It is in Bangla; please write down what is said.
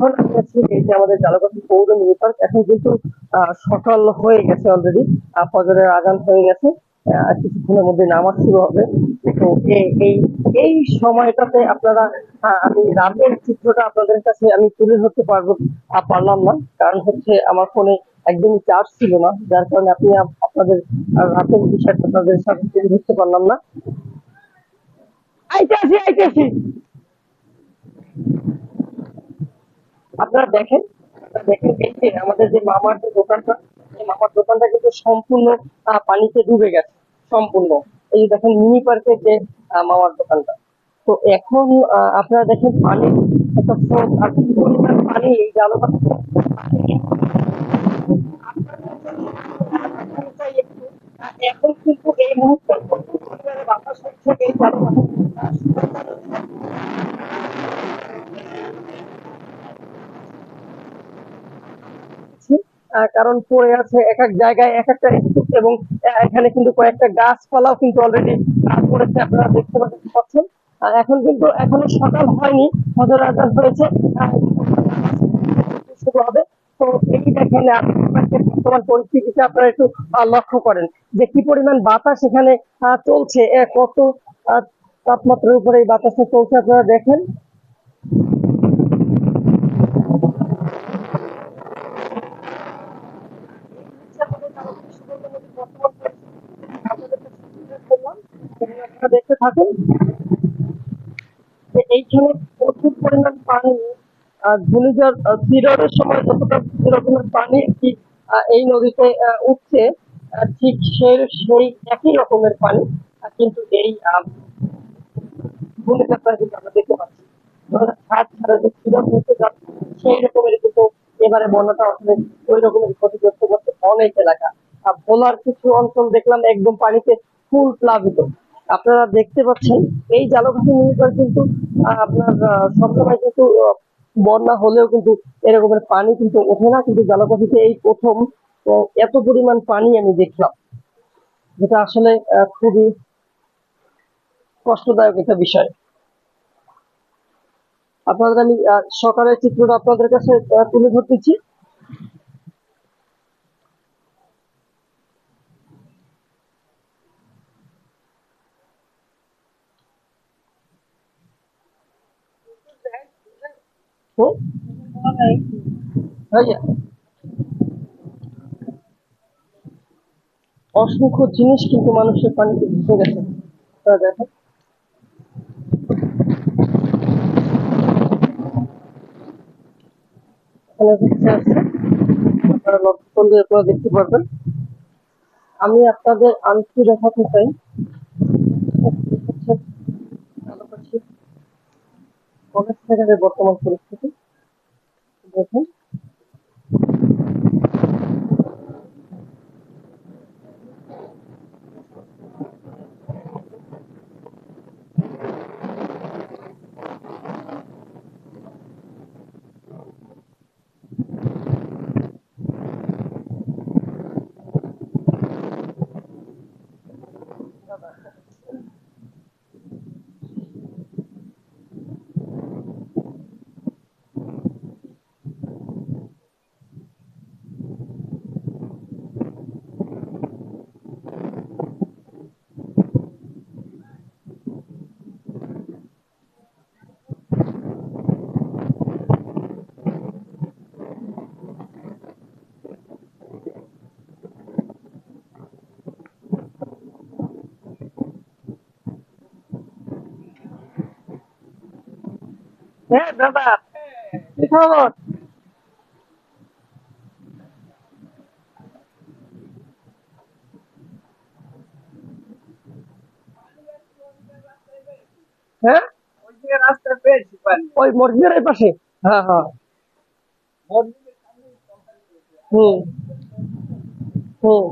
এখন আমি এই যে আমাদের জালাকাঠি পৌর মিনি পার্ক এখন কিন্তু সকাল হয়ে গেছে অলরেডি ফজরের আগান হয়ে গেছে কিছুক্ষণের মধ্যে নামাজ শুরু হবে। তো এই- এই সময়টাতে আপনারা আমি রাতের চিত্রটা আপনাদের কাছে আমি তুলে ধরতে পারব পারলাম না। কারণ হচ্ছে আমার ফোনে একদমই চার্জ ছিল না, যার কারণে আপনি আপনাদের রাতের বিষয়টা আপনাদের সাথে তুলে ধরতে পারলাম না। আইতে আসি আপনারা দেখেন দেখেন যে আমাদের যে মামার যে দোকানটা, এই মামার দোকানটা কিন্তু সম্পূর্ণ পানিতে ডুবে গেছে, সম্পূর্ণ। এই দেখেন মিনি পার্কের যে মামার দোকানটা। তো এখন আপনারা দেখেন, পানি, একটা স্রোত আর কি পরিমাণ পানি এই জালঘাট এখন কিন্তু এই মুহূর্তে বাতাস হচ্ছে, এই পাচ্ছি, আহ, কারণ পড়ে আছে এক এক জায়গায় এক একটা স্তূপ এবং এখানে কিন্তু কয়েকটা গাছপালাও কিন্তু অলরেডি পড়েছে, আপনারা দেখতে পাচ্ছেন। এখন কিন্তু, এখনও সকাল হয়নি ফজর আজান হয়েছে শুরু হবে। তো এই দেখেন বর্তমান পরিস্থিতিতে আপনারা একটু লক্ষ্য করেন যে কি পরিমাণ বাতাস এখানে চলছে। কত তাপমাত্রার উপরে এই বাতাসটা চলছে, আপনারা দেখেন। এইখানে প্রচুর পরিমাণ পানি সময় যতটা রকমের পানি এই নদীতে উঠছে ঠিক সেই একই রকমের পানি কিন্তু এই কিন্তু আমরা দেখতে পাচ্ছি। সেই রকমের কিন্তু এবারে বন্যাটা আসলে ওই রকমের ক্ষতিগ্রস্ত করছে অনেক এলাকা। আর ভোলার কিছু অঞ্চল দেখলাম একদম পানিতে ফুল প্লাবিত। আপনারা দেখতে পাচ্ছেন, এই জালঘাটি মিনিপার কিন্তু আপনার সবসময় কিন্তু বন্যা হলেও কিন্তু এরকমের পানি কিন্তু ওঠে না। কিন্তু জালকাঠিতে এই প্রথম এত পরিমাণ পানি আমি দেখলাম, যেটা আসলে খুবই কষ্টদায়ক একটা বিষয়। আপনাদের আমি সকালের চিত্রটা আপনাদের কাছে তুলে ধরতেছি। ভাইয়া অসংখ্য জিনিস কিন্তু মানুষের পানিতে ভেসে গেছে। করলে আপনারা দেখতে পারবেন। আমি আপনাদের আরেকটু দেখাতে চাই হচ্ছে কাছাকাছি কলেজ বর্তমান পরিস্থিতি। দেখুন। হ্যাঁ দাদা। হ্যাঁ রাস্তা পেয়েছি ওই মসজিদের পাশে। হ্যাঁ হ্যাঁ। হুম। হুম।